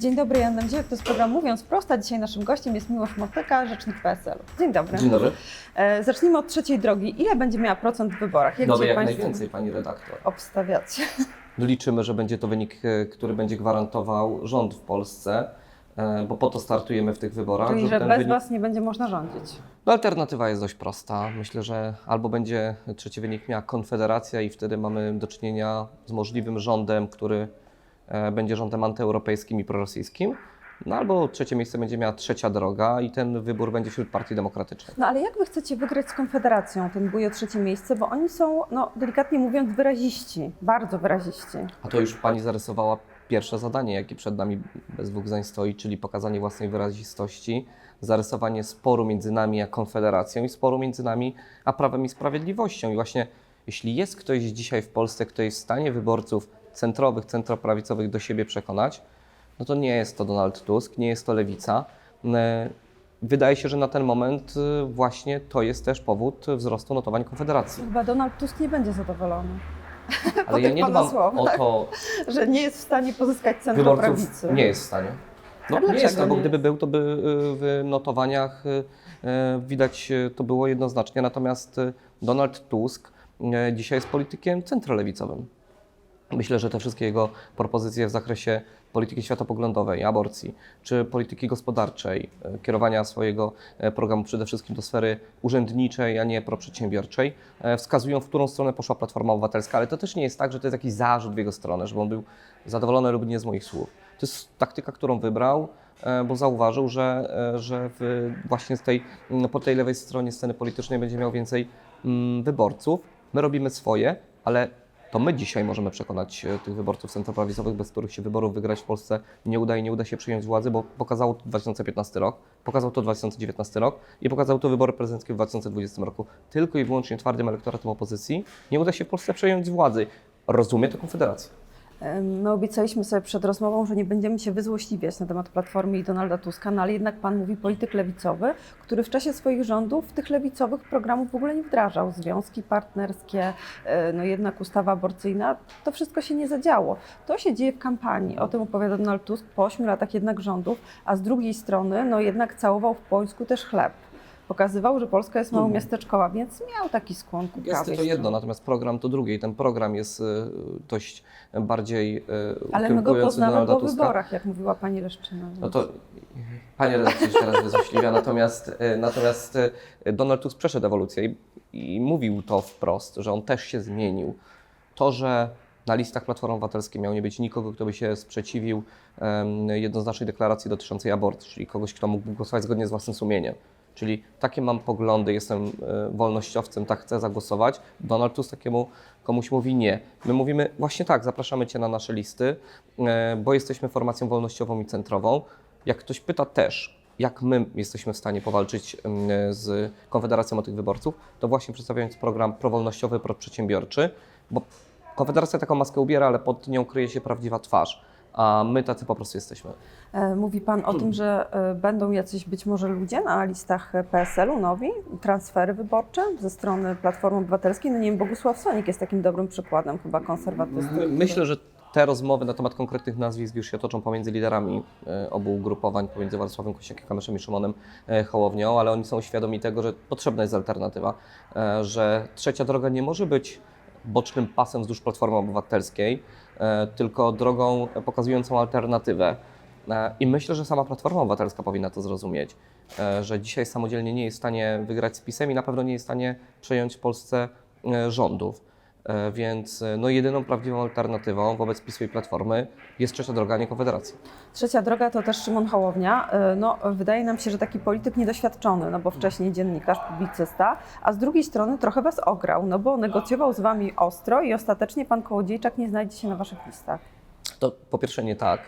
Dzień dobry, Jan Dędziak, to jest program Mówiąc Prosto. a Dzisiaj naszym gościem jest Miłosz Motyka, rzecznik PSL. Dzień dobry. Dzień dobry. E, zacznijmy od trzeciej drogi. Ile będzie miała procent w wyborach? Jak dzisiaj jak Państwo najwięcej, pani redaktor. obstawiacie? Liczymy, że będzie to wynik, e, który będzie gwarantował rząd w Polsce, e, bo po to startujemy w tych wyborach. Czyli, że bez wynik... Was nie będzie można rządzić. No, alternatywa jest dość prosta. Myślę, że albo będzie trzeci wynik miała Konfederacja i wtedy mamy do czynienia z możliwym rządem, który będzie rządem antyeuropejskim i prorosyjskim. No albo trzecie miejsce będzie miała trzecia droga i ten wybór będzie wśród partii demokratycznych. No ale jak Wy chcecie wygrać z Konfederacją ten bój o trzecie miejsce? Bo oni są, no delikatnie mówiąc, wyraziści. Bardzo wyraziści. A to już Pani zarysowała pierwsze zadanie, jakie przed nami bez dwóch zdań stoi, czyli pokazanie własnej wyrazistości, zarysowanie sporu między nami a Konfederacją i sporu między nami a Prawem i Sprawiedliwością. I właśnie jeśli jest ktoś dzisiaj w Polsce, kto jest w stanie wyborców centrowych, centroprawicowych do siebie przekonać, no to nie jest to Donald Tusk, nie jest to Lewica. E, Wydaje się, że na ten moment e, właśnie to jest też powód wzrostu notowań Konfederacji. Chyba Donald Tusk nie będzie zadowolony, Ale ja tych nie dbam słowach. o to, że nie jest w stanie pozyskać centroprawicy. nie jest w stanie. No, nie jest, no, bo gdyby był, to by y, w notowaniach y, y, widać y, to było jednoznacznie. Natomiast Donald Tusk dzisiaj jest politykiem centrolewicowym. Myślę, że te wszystkie jego propozycje w zakresie polityki światopoglądowej, aborcji, czy polityki gospodarczej, e, kierowania swojego e, programu przede wszystkim do sfery urzędniczej, a nie proprzedsiębiorczej, e, wskazują, w którą stronę poszła Platforma Obywatelska. Ale to też nie jest tak, że to jest jakiś zarzut w jego stronę, żeby on był zadowolony lub nie z moich słów. To jest taktyka, którą wybrał, bo zauważył, że, że w, właśnie z tej, po tej lewej stronie sceny politycznej będzie miał więcej wyborców. My robimy swoje, ale to my dzisiaj możemy przekonać e, tych wyborców centroprawicowych, bez których się wyborów wygrać w Polsce nie uda i nie uda się przyjąć władzy, bo pokazał to 2015 rok, pokazał to 2019 rok i pokazał to wybory prezydenckie w 2020 roku. Tylko i wyłącznie twardym elektoratem opozycji nie uda się w Polsce przejąć władzy. Rozumie to Konfederacja. My obiecaliśmy sobie przed rozmową, że nie będziemy się wyzłośliwiać na temat Platformy i Donalda Tuska, no ale jednak Pan mówi polityk lewicowy, który w czasie swoich rządów tych lewicowych programów w ogóle nie wdrażał. Związki partnerskie, e, no jednak ustawa aborcyjna, to wszystko się nie zadziało. To się dzieje w kampanii, o tym opowiada Donald Tusk po ośmiu latach jednak rządów, a z drugiej strony no jednak całował w Polsku też chleb. Pokazywał, że Polska jest mało miasteczkowa, więc miał taki skłon ku Gesty to jedno, natomiast program to drugie i ten program jest e, dość bardziej e, Ale my go poznamy po wyborach, jak mówiła Pani Leszczyna. No więc- to Panie redaktor się teraz wyzłośliwia, natomiast, e, natomiast Donald Tusk przeszedł ewolucję i, i mówił to wprost, że on też się zmienił. To, że na listach Platformy Obywatelskiej miał nie być nikogo, kto by się sprzeciwił em, jednoznacznej deklaracji dotyczącej aborcji, czyli kogoś, kto mógł głosować zgodnie z własnym sumieniem. Czyli takie mam poglądy, jestem e, wolnościowcem, tak chcę zagłosować. Donald Tusk takiemu komuś mówi nie. My mówimy właśnie tak, zapraszamy Cię na nasze listy, e, bo jesteśmy formacją wolnościową i centrową. Jak ktoś pyta też, jak my jesteśmy w stanie powalczyć z Konfederacją o tych wyborców, to właśnie przedstawiając program prowolnościowy, proprzedsiębiorczy, bo Konfederacja taką maskę ubiera, ale pod nią kryje się prawdziwa twarz, a my tacy po prostu jesteśmy. E, Mówi Pan o Hmm. tym, że e, będą jacyś być może ludzie na listach PSL-u nowi, transfery wyborcze ze strony Platformy Obywatelskiej. No nie wiem, Bogusław Sonik jest takim dobrym przykładem chyba konserwatysty. My- Myślę, że te rozmowy na temat konkretnych nazwisk już się toczą pomiędzy liderami e, obu ugrupowań, pomiędzy Władysławem Kosiakiem-Kamyszem i Szymonem e, Hołownią, ale oni są świadomi tego, że potrzebna jest alternatywa, e, że trzecia droga nie może być bocznym pasem wzdłuż Platformy Obywatelskiej, e, tylko drogą pokazującą alternatywę. E, I myślę, że sama Platforma Obywatelska powinna to zrozumieć, e, że dzisiaj samodzielnie nie jest w stanie wygrać z PiSem i na pewno nie jest w stanie przejąć w Polsce rządów. E, Więc e, no, jedyną prawdziwą alternatywą wobec PiSu i Platformy jest trzecia droga, a nie Konfederacja. Trzecia droga to też Szymon Hołownia. E, No, wydaje nam się, że taki polityk niedoświadczony, no bo wcześniej dziennikarz, publicysta, a z drugiej strony trochę Was ograł, no bo negocjował z Wami ostro i ostatecznie Pan Kołodziejczak nie znajdzie się na Waszych listach. To po pierwsze nie tak.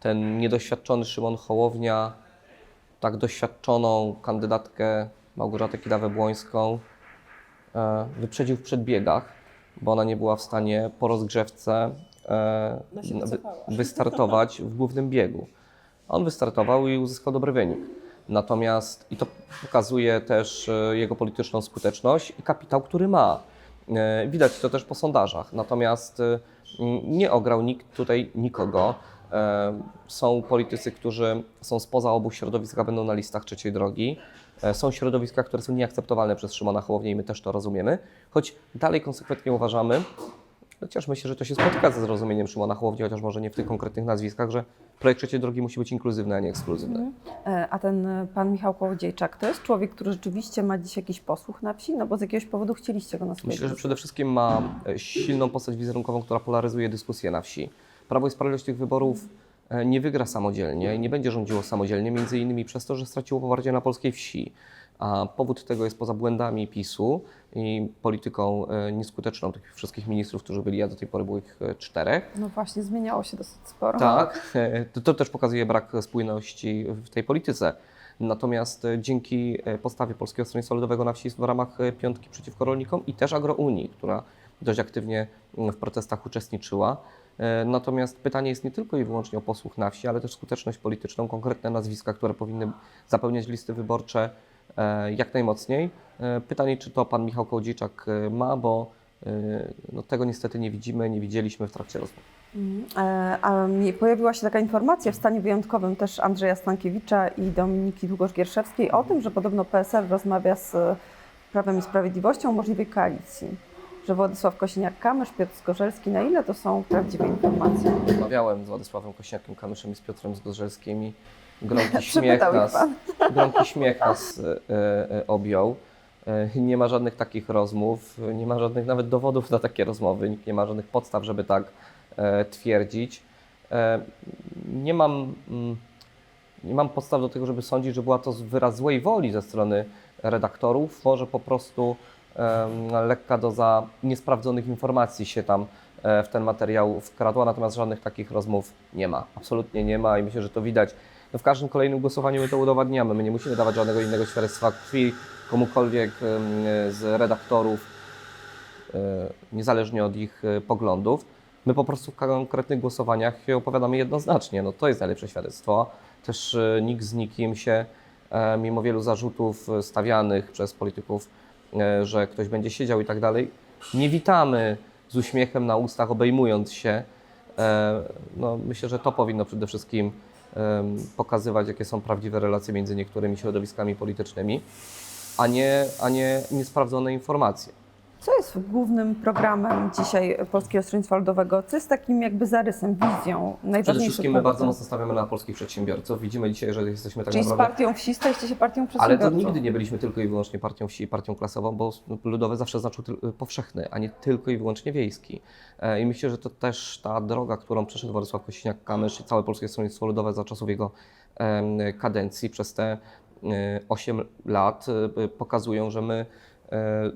Ten niedoświadczony Szymon Hołownia, tak doświadczoną kandydatkę Małgorzatę Kidawę-Błońską wyprzedził w przedbiegach, bo ona nie była w stanie po rozgrzewce e, wy, wystartować w głównym biegu. On wystartował i uzyskał dobry wynik. Natomiast, i to pokazuje też e, jego polityczną skuteczność i kapitał, który ma. E, Widać to też po sondażach. Natomiast e, nie ograł nikt tutaj nikogo. E, Są politycy, którzy są spoza obu środowisk, a będą na listach trzeciej drogi. E, Są środowiska, które są nieakceptowalne przez Szymona Hołownię i my też to rozumiemy, choć dalej konsekwentnie uważamy, chociaż myślę, że to się spotyka ze zrozumieniem Szymona Hołowni, chociaż może nie w tych konkretnych nazwiskach, że projekt trzeciej drogi musi być inkluzywny, a nie ekskluzywny. E, A ten pan Michał Kołodziejczak to jest człowiek, który rzeczywiście ma dziś jakiś posłuch na wsi? No bo z jakiegoś powodu chcieliście go na swoje Myślę, że przede wszystkim ma silną postać wizerunkową, która polaryzuje dyskusję na wsi. Prawo i Sprawiedliwość tych wyborów e, nie wygra samodzielnie i nie będzie rządziło samodzielnie, między innymi przez to, że straciło poparcie na polskiej wsi. A powód tego jest poza błędami PiSu i polityką e, nieskuteczną tych wszystkich ministrów, którzy byli, a do tej pory było ich e, czterech. No właśnie, zmieniało się dosyć sporo. Tak, to, to też pokazuje brak spójności w tej polityce. Natomiast dzięki postawie Polskiego Stronnictwa Ludowego na wsi w ramach piątki przeciwko rolnikom i też agrounii, która dość aktywnie w protestach uczestniczyła. E, Natomiast pytanie jest nie tylko i wyłącznie o posłuch na wsi, ale też skuteczność polityczną, konkretne nazwiska, które powinny zapełniać listy wyborcze e, jak najmocniej. E, Pytanie, czy to pan Michał Kołodziejczak e, ma, bo no, tego niestety nie widzimy, nie widzieliśmy w trakcie rozmów. A pojawiła się taka informacja w stanie wyjątkowym też Andrzeja Stankiewicza i Dominiki Długosz-Gierszewskiej o tym, że podobno PSL rozmawia z Prawem i Sprawiedliwością o możliwej koalicji. Że Władysław Kosiniak-Kamysz, Piotr Zgorzelski, na ile to są prawdziwe informacje? Rozmawiałem z Władysławem Kośniakiem Kamyszem i z Piotrem Zgorzelskim gromki śmiech nas, gromki śmiech nas e, e, objął. E, nie ma żadnych takich rozmów, nie ma żadnych nawet dowodów na takie rozmowy, nie ma żadnych podstaw, żeby tak twierdzić. Nie mam, mm, nie mam podstaw do tego, żeby sądzić, że była to wyraz złej woli ze strony redaktorów. Może po prostu lekka doza niesprawdzonych informacji się tam e, w ten materiał wkradła, natomiast żadnych takich rozmów nie ma. Absolutnie nie ma i myślę, że to widać. No w każdym kolejnym głosowaniu my to udowadniamy. My nie musimy dawać żadnego innego świadectwa krwi komukolwiek z redaktorów, e, niezależnie od ich e, poglądów. My po prostu w konkretnych głosowaniach opowiadamy jednoznacznie. No to jest najlepsze świadectwo. Też nikt z nikim się, mimo wielu zarzutów stawianych przez polityków, że ktoś będzie siedział i tak dalej, nie witamy z uśmiechem na ustach, obejmując się. E, No, myślę, że to powinno przede wszystkim pokazywać, jakie są prawdziwe relacje między niektórymi środowiskami politycznymi, a nie, a nie niesprawdzone informacje. Co jest głównym programem dzisiaj Polskiego Stronnictwa Ludowego? Co jest takim jakby zarysem, wizją Przede wszystkim my bardzo mocno stawiamy na polskich przedsiębiorców. Widzimy dzisiaj, że jesteśmy tak Czyli z naprawdę... partią wsi stajecie się partią Ale przedsiębiorców. to nigdy nie byliśmy tylko i wyłącznie partią wsi, partią klasową, bo ludowy zawsze znaczył powszechny, a nie tylko i wyłącznie wiejski. E, I myślę, że to też ta droga, którą przeszedł Władysław Kosiniak-Kamysz i całe Polskie Stronnictwo Ludowe za czasów jego kadencji przez te e, 8 lat e, pokazują, że my e,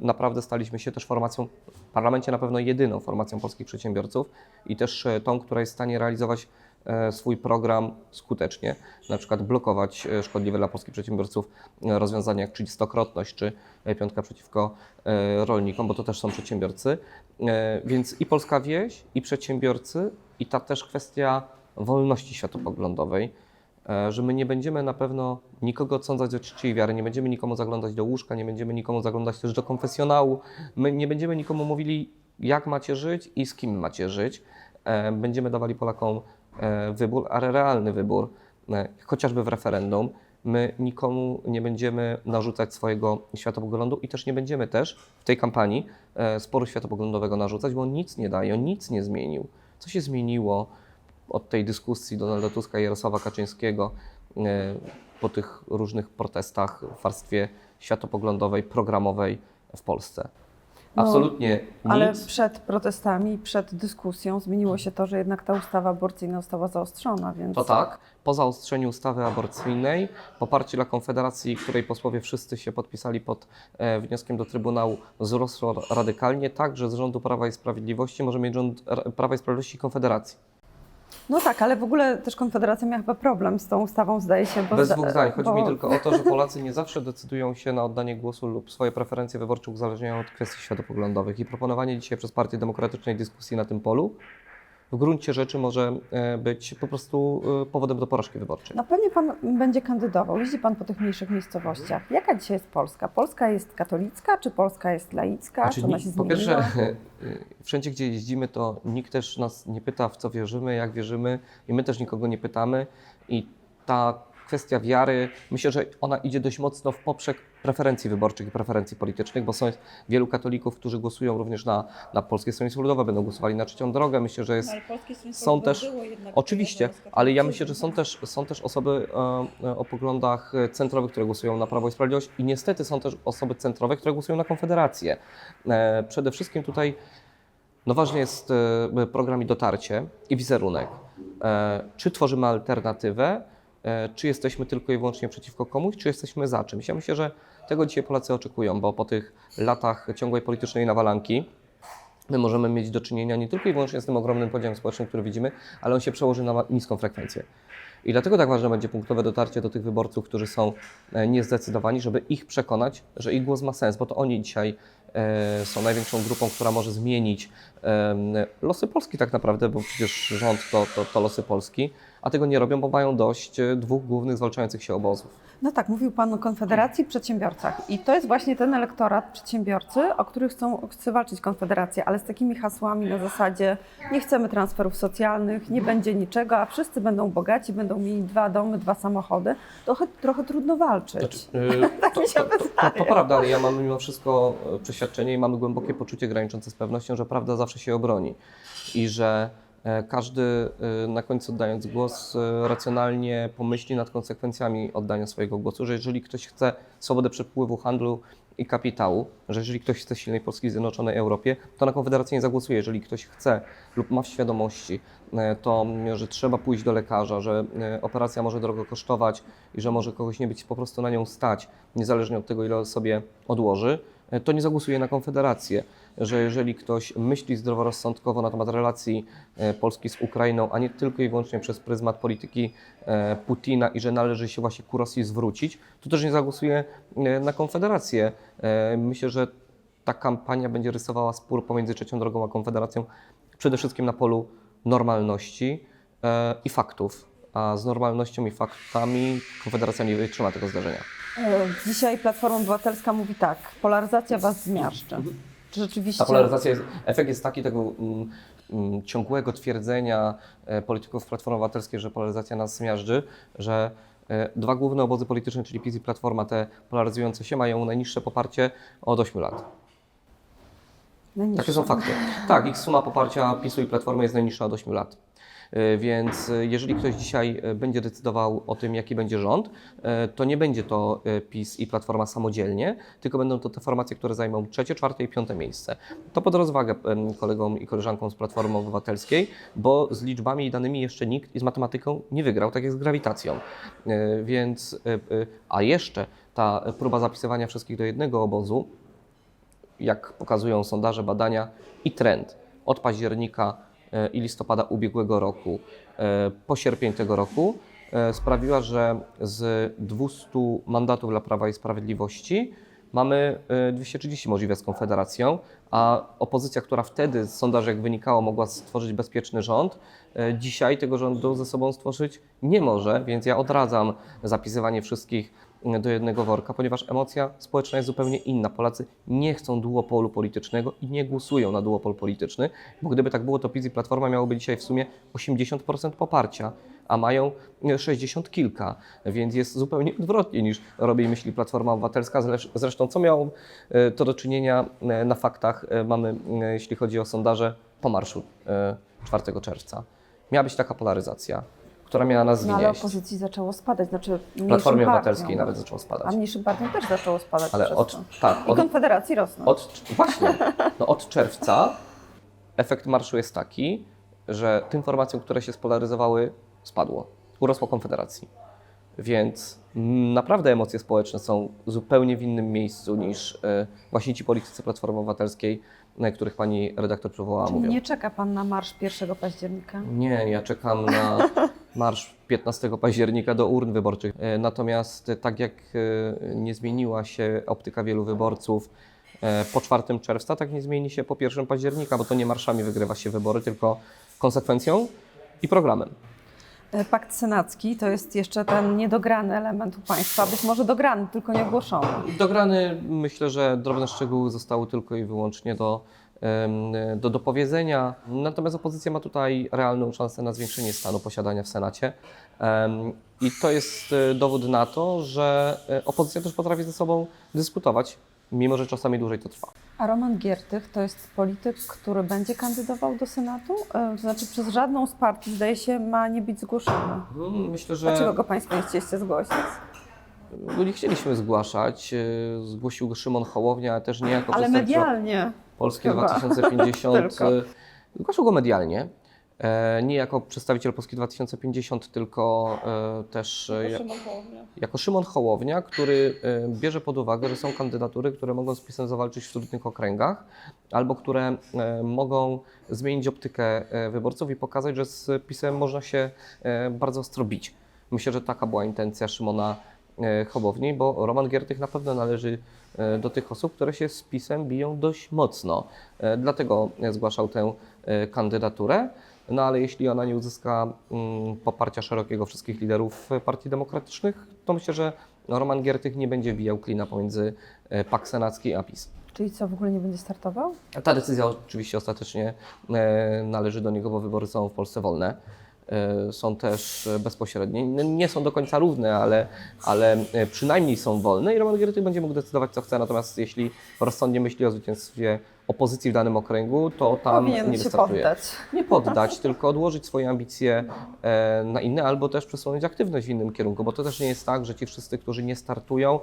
naprawdę staliśmy się też formacją, w parlamencie na pewno jedyną formacją polskich przedsiębiorców i też e, tą, która jest w stanie realizować e, swój program skutecznie, na przykład blokować e, szkodliwe dla polskich przedsiębiorców e, rozwiązania jak trzydziestokrotność czy e, piątka przeciwko e, rolnikom, bo to też są przedsiębiorcy. E, Więc i polska wieś, i przedsiębiorcy, i ta też kwestia wolności światopoglądowej, e, że my nie będziemy na pewno nikogo odsądzać od czci i wiary, nie będziemy nikomu zaglądać do łóżka, nie będziemy nikomu zaglądać też do konfesjonału, my nie będziemy nikomu mówili, jak macie żyć i z kim macie żyć. E, Będziemy dawali Polakom e, wybór, ale realny wybór, e, chociażby w referendum. My nikomu nie będziemy narzucać swojego światopoglądu i też nie będziemy też w tej kampanii e, sporu światopoglądowego narzucać, bo on nic nie daje, on nic nie zmienił. Co się zmieniło od tej dyskusji Donalda Tuska i Jarosława Kaczyńskiego e, po tych różnych protestach w warstwie światopoglądowej, programowej w Polsce? No, Absolutnie Ale nic. przed protestami, przed dyskusją zmieniło się to, że jednak ta ustawa aborcyjna została zaostrzona, więc... To tak. Po zaostrzeniu ustawy aborcyjnej, poparcie dla Konfederacji, której posłowie wszyscy się podpisali pod e, wnioskiem do Trybunału, wzrosło radykalnie, tak, że z rządu Prawa i Sprawiedliwości może mieć rząd Ra- Prawa i Sprawiedliwości i Konfederacji. No tak, ale w ogóle też Konfederacja miała chyba problem z tą ustawą, zdaje się. Bo Bez dwóch zdań. Chodzi bo- mi tylko o to, że Polacy nie zawsze decydują się na oddanie głosu lub swoje preferencje wyborcze uzależniają od kwestii światopoglądowych. I proponowanie dzisiaj przez Partię Demokratycznej dyskusji na tym polu w gruncie rzeczy może e, być po prostu e, powodem do porażki wyborczej. No pewnie Pan będzie kandydował, jeździ Pan po tych mniejszych miejscowościach. Jaka dzisiaj jest Polska? Polska jest katolicka, czy Polska jest laicka? Znaczy, czy ona się po pierwsze, wszędzie gdzie jeździmy, to nikt też nas nie pyta, w co wierzymy, jak wierzymy, i my też nikogo nie pytamy. I ta kwestia wiary, myślę, że ona idzie dość mocno w poprzek preferencji wyborczych i preferencji politycznych, bo są wielu katolików, którzy głosują również na, na Polskie Stronnictwo Ludowe, będą głosowali na trzecią drogę. Myślę, że jest są też, oczywiście, ale ja myślę, że są też, są też osoby e, e, o poglądach centrowych, które głosują na Prawo i Sprawiedliwość i niestety są też osoby centrowe, które głosują na Konfederację. E, Przede wszystkim tutaj no ważny jest e, program i dotarcie i wizerunek. E, Czy tworzymy alternatywę, czy jesteśmy tylko i wyłącznie przeciwko komuś, czy jesteśmy za czymś. Ja myślę, że tego dzisiaj Polacy oczekują, bo po tych latach ciągłej politycznej nawalanki, my możemy mieć do czynienia nie tylko i wyłącznie z tym ogromnym podziałem społecznym, który widzimy, ale on się przełoży na niską frekwencję. I dlatego tak ważne będzie punktowe dotarcie do tych wyborców, którzy są e, niezdecydowani, żeby ich przekonać, że ich głos ma sens, bo to oni dzisiaj e, są największą grupą, która może zmienić em, losy Polski tak naprawdę, bo przecież rząd to, to, to losy Polski, a tego nie robią, bo mają dość e, dwóch głównych zwalczających się obozów. No tak, mówił Pan o Konfederacji i przedsiębiorcach. I to jest właśnie ten elektorat przedsiębiorcy, o których chcą, chce walczyć Konfederacja, ale z takimi hasłami na zasadzie nie chcemy transferów socjalnych, nie będzie niczego, a wszyscy będą bogaci, będą mieli dwa domy, dwa samochody. Trochę, trochę trudno walczyć. Tak mi się to, to, to, wydaje. to prawda, ale ja mam mimo wszystko e, przeświadczenie i mamy głębokie poczucie graniczące z pewnością, że prawda zawsze się obroni i że każdy e, na końcu oddając głos e, racjonalnie pomyśli nad konsekwencjami oddania swojego głosu, że jeżeli ktoś chce swobodę przepływu handlu i kapitału, że jeżeli ktoś chce silnej Polski Zjednoczonej Europie, to na Konfederację nie zagłosuje. Jeżeli ktoś chce lub ma w świadomości e, to, m, że trzeba pójść do lekarza, że e, operacja może drogo kosztować i że może kogoś nie być po prostu na nią stać, niezależnie od tego, ile sobie odłoży, e, to nie zagłosuje na Konfederację. Że jeżeli ktoś myśli zdroworozsądkowo na temat relacji e, Polski z Ukrainą, a nie tylko i wyłącznie przez pryzmat polityki e, Putina i że należy się właśnie ku Rosji zwrócić, to też nie zagłosuje e, na Konfederację. Myślę, że ta kampania będzie rysowała spór pomiędzy Trzecią Drogą a Konfederacją przede wszystkim na polu normalności i faktów. A z normalnością i faktami Konfederacja nie wytrzyma tego zdarzenia. E, Dzisiaj Platforma Obywatelska mówi tak, polaryzacja was zmiażdży. Czy rzeczywiście... Ta polaryzacja jest, efekt jest taki tego mm, mm, ciągłego twierdzenia e, polityków Platformy Obywatelskiej, że polaryzacja nas zmiażdży, że e, dwa główne obozy polityczne, czyli PiS i Platforma, te polaryzujące się, mają najniższe poparcie od 8 lat. Najniższa. Takie są fakty. Tak, ich suma poparcia PiSu i Platformy jest najniższa od 8 lat. Y, Więc y, jeżeli ktoś dzisiaj y, będzie decydował o tym, jaki będzie rząd, to nie będzie to PiS i Platforma samodzielnie, tylko będą to te formacje, które zajmą trzecie, czwarte i piąte miejsce. To pod rozwagę kolegom i koleżankom z Platformy Obywatelskiej, bo z liczbami i danymi jeszcze nikt i z matematyką nie wygrał, tak jak z grawitacją. Więc, a jeszcze ta próba zapisywania wszystkich do jednego obozu, jak pokazują sondaże, badania i trend od października e, i listopada ubiegłego roku. E, po sierpień tego roku e, sprawiła, że z 200 mandatów dla Prawa i Sprawiedliwości mamy e, 230 możliwe z Konfederacją, a opozycja, która wtedy z sondaży, jak wynikało, mogła stworzyć bezpieczny rząd, e, dzisiaj tego rządu ze sobą stworzyć nie może, więc ja odradzam zapisywanie wszystkich do jednego worka, ponieważ emocja społeczna jest zupełnie inna. Polacy nie chcą duopolu politycznego i nie głosują na duopol polityczny, bo gdyby tak było, to PiS i Platforma miałoby dzisiaj w sumie 80% poparcia, a mają e, 60 kilka, więc jest zupełnie odwrotnie niż robi myśli Platforma Obywatelska. Zresz- Zresztą co miało e, to do czynienia e, na faktach e, mamy, jeśli chodzi o sondaże, po marszu e, 4 czerwca. Miała być taka polaryzacja, która miała nas No, ale znieść. opozycji zaczęło spadać, znaczy Platformie. Obywatelskiej nawet zaczęło spadać. A mniejszym partiom też zaczęło spadać Ale od, tak, I od, Konfederacji rosną. od, właśnie, no od czerwca efekt marszu jest taki, że tym formacjom, które się spolaryzowały, spadło. Urosło Konfederacji. Więc naprawdę emocje społeczne są zupełnie w innym miejscu niż e, właśnie ci politycy Platformy Obywatelskiej, na których pani redaktor przywołała, Czyli mówią. nie czeka Pan na marsz 1 października? Nie, ja czekam na marsz 15 października do urn wyborczych. E, Natomiast e, tak jak e, nie zmieniła się optyka wielu wyborców po 4 czerwca, tak nie zmieni się po 1 października, bo to nie marszami wygrywa się wybory, tylko konsekwencją i programem. Pakt senacki to jest jeszcze ten niedograny element u państwa, być może dograny, tylko nie ogłoszony. Dograny myślę, że drobne szczegóły zostały tylko i wyłącznie do, do dopowiedzenia. Natomiast opozycja ma tutaj realną szansę na zwiększenie stanu posiadania w Senacie. I to jest e, dowód na to, że e, opozycja też potrafi ze sobą dyskutować, mimo że czasami dłużej to trwa. A Roman Giertych to jest polityk, który będzie kandydował do Senatu? E, To znaczy przez żadną z partii, zdaje się, ma nie być zgłoszony. Mm, Myślę, że Dlaczego go Państwo nie chcieliście zgłosić? go nie chcieliśmy zgłaszać. Zgłosił go Szymon Hołownia, ale też nie jako Ale medialnie. Polskie Chyba. 2050. Tylko. e, Zgłaszał go medialnie. E, Nie jako przedstawiciel Polski 2050, tylko e, też e, ja- jako Szymon Hołownia, który e, bierze pod uwagę, że są kandydatury, które mogą z PiSem zawalczyć w trudnych okręgach, albo które mogą zmienić optykę wyborców i pokazać, że z PiSem można się bardzo ostro bić. Myślę, że taka była intencja Szymona Hołowni, bo Roman Giertych na pewno należy e, do tych osób, które się z PiSem biją dość mocno. E, Dlatego e, zgłaszał tę e, kandydaturę. No ale jeśli ona nie uzyska mm, poparcia szerokiego wszystkich liderów e, partii demokratycznych, to myślę, że Roman Giertych nie będzie bijał klina pomiędzy e, PAK Senacki a PiS. Czyli co, w ogóle nie będzie startował? Ta decyzja oczywiście ostatecznie e, należy do niego, bo wybory są w Polsce wolne. E, Są też e, bezpośrednie. Nie są do końca równe, ale, ale e, przynajmniej są wolne i Roman Giertych będzie mógł decydować, co chce. Natomiast jeśli rozsądnie myśli o zwycięstwie opozycji w danym okręgu, to tam Powinien nie wystartuje. poddać. Nie poddać, tylko odłożyć swoje ambicje na inne, albo też przesunąć aktywność w innym kierunku, bo to też nie jest tak, że ci wszyscy, którzy nie startują,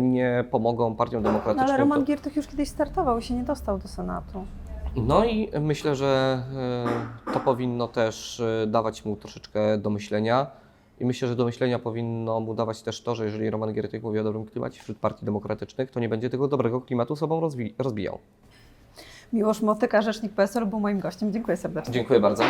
nie pomogą partiom No demokratycznym. ale Roman Giertych już kiedyś startował i się nie dostał do Senatu. No i myślę, że e, to powinno też e, dawać mu troszeczkę do myślenia. I myślę, że do myślenia powinno mu dawać też to, że jeżeli Roman Giertych mówi o dobrym klimacie wśród partii demokratycznych, to nie będzie tego dobrego klimatu sobą rozwi- rozbijał. Miłosz Motyka, rzecznik PSL, był moim gościem. Dziękuję serdecznie. Dziękuję bardzo.